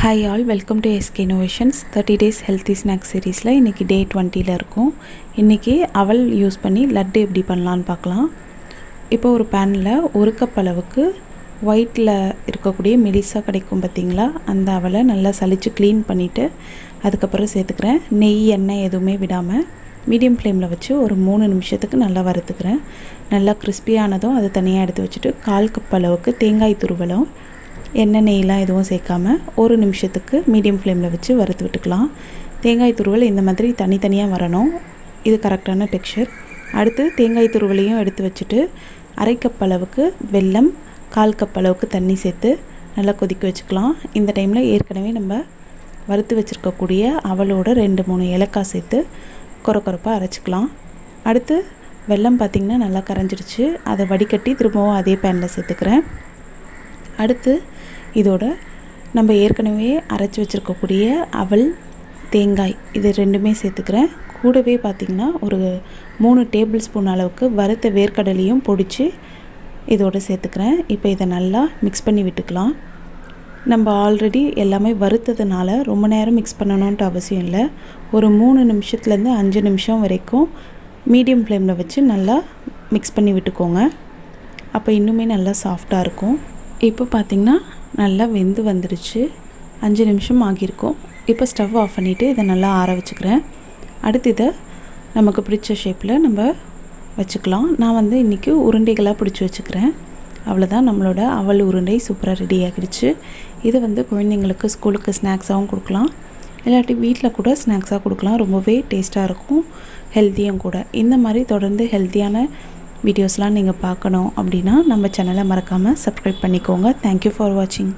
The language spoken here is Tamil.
Hi all welcome to SK innovations thirty days healthy snacks சீரீஸில் இன்றைக்கி டே டுவெண்ட்டியில் இருக்கும். இன்றைக்கி அவல் யூஸ் பண்ணி லட்டு எப்படி பண்ணலான்னு பார்க்கலாம். இப்போ ஒரு பேனில் ஒரு கப் அளவுக்கு ஒயிட்டில் இருக்கக்கூடிய மெலிசாக கிடைக்கும் பார்த்தீங்களா? அந்த அவலை நல்லா சலித்து க்ளீன் பண்ணிவிட்டு அதுக்கப்புறம் சேர்த்துக்கிறேன். நெய் எண்ணெய் எதுவுமே விடாமல் மீடியம் ஃப்ளேமில் வச்சு ஒரு மூணு நிமிஷத்துக்கு நல்லா வறுத்துக்கிறேன். நல்லா கிறிஸ்பியானதும் அதை தனியாக எடுத்து வச்சுட்டு கால் கப் அளவுக்கு தேங்காய் துருவலும் எண்ணெய் நெய்லாம் எதுவும் சேர்க்காம ஒரு நிமிஷத்துக்கு மீடியம் ஃப்ளேமில் வச்சு வறுத்து விட்டுக்கலாம். தேங்காய் துருவல் இந்த மாதிரி தனித்தனியாக வரணும். இது கரெக்டான டெக்ஸ்சர் அடுத்து தேங்காய் துருவலையும் எடுத்து வச்சுட்டு அரை கப் அளவுக்கு வெல்லம் கால் கப் அளவுக்கு தண்ணி சேர்த்து நல்லா கொதிக்க வச்சுக்கலாம். இந்த டைமில் ஏற்கனவே நம்ம வறுத்து வச்சுருக்கக்கூடிய அவளோட ரெண்டு மூணு ஏலக்காய் சேர்த்து குறை குறைப்பாக அரைச்சிக்கலாம். அடுத்து வெல்லம் பார்த்திங்கன்னா நல்லா கரைஞ்சிடுச்சு. அதை வடிகட்டி திரும்பவும் அதே பேனில் சேர்த்துக்கிறேன். அடுத்து இதோட நம்ம ஏற்கனவே அரைச்சி வச்சுருக்கக்கூடிய அவல் தேங்காய் இது ரெண்டுமே சேர்த்துக்கிறேன். கூடவே பார்த்திங்கன்னா ஒரு மூணு டேபிள் ஸ்பூன் அளவுக்கு வறுத்த வேர்க்கடலையும் பொடிச்சு இதோடு சேர்த்துக்கிறேன். இப்போ இதை நல்லா மிக்ஸ் பண்ணி விட்டுக்கலாம். நம்ம ஆல்ரெடி எல்லாமே வறுத்ததுனால ரொம்ப நேரம் மிக்ஸ் பண்ணணுன்ட்டு அவசியம் இல்லை. ஒரு மூணு நிமிஷத்துலேருந்து அஞ்சு நிமிஷம் வரைக்கும் மீடியம் ஃப்ளேமில் வச்சு நல்லா மிக்ஸ் பண்ணி விட்டுக்கோங்க. அப்போ இன்னுமே நல்லா சாஃப்டாக இருக்கும். இப்போ பார்த்திங்கன்னா நல்லா வெந்து வந்துடுச்சு. அஞ்சு நிமிஷம் ஆகியிருக்கும். இப்போ ஸ்டவ் ஆஃப் பண்ணிவிட்டு இதை நல்லா ஆற வச்சுக்கிறேன். அடுத்து இதை நமக்கு பிடிச்ச ஷேப்பில் நம்ம வச்சுக்கலாம். நான் வந்து இன்றைக்கி உருண்டைகளாக பிடிச்சி வச்சுக்கிறேன். அவ்வளோதான் நம்மளோட அவல் உருண்டை சூப்பராக ரெடி ஆகிடுச்சு. இதை வந்து குழந்தைங்களுக்கு ஸ்கூலுக்கு ஸ்நாக்ஸாகவும் கொடுக்கலாம். இல்லாட்டி வீட்டில் கூட ஸ்நாக்ஸாக கொடுக்கலாம். ரொம்பவே டேஸ்ட்டாக இருக்கும். ஹெல்த்தியும் கூட. இந்த மாதிரி தொடர்ந்து ஹெல்த்தியான வீடியோஸ்லாம் நீங்கள் பார்க்கணும் அப்படின்னா நம்ம சேனலை மறக்காமல் சப்ஸ்கிரைப் பண்ணிக்கோங்க. தேங்க்யூ ஃபார் வாட்சிங்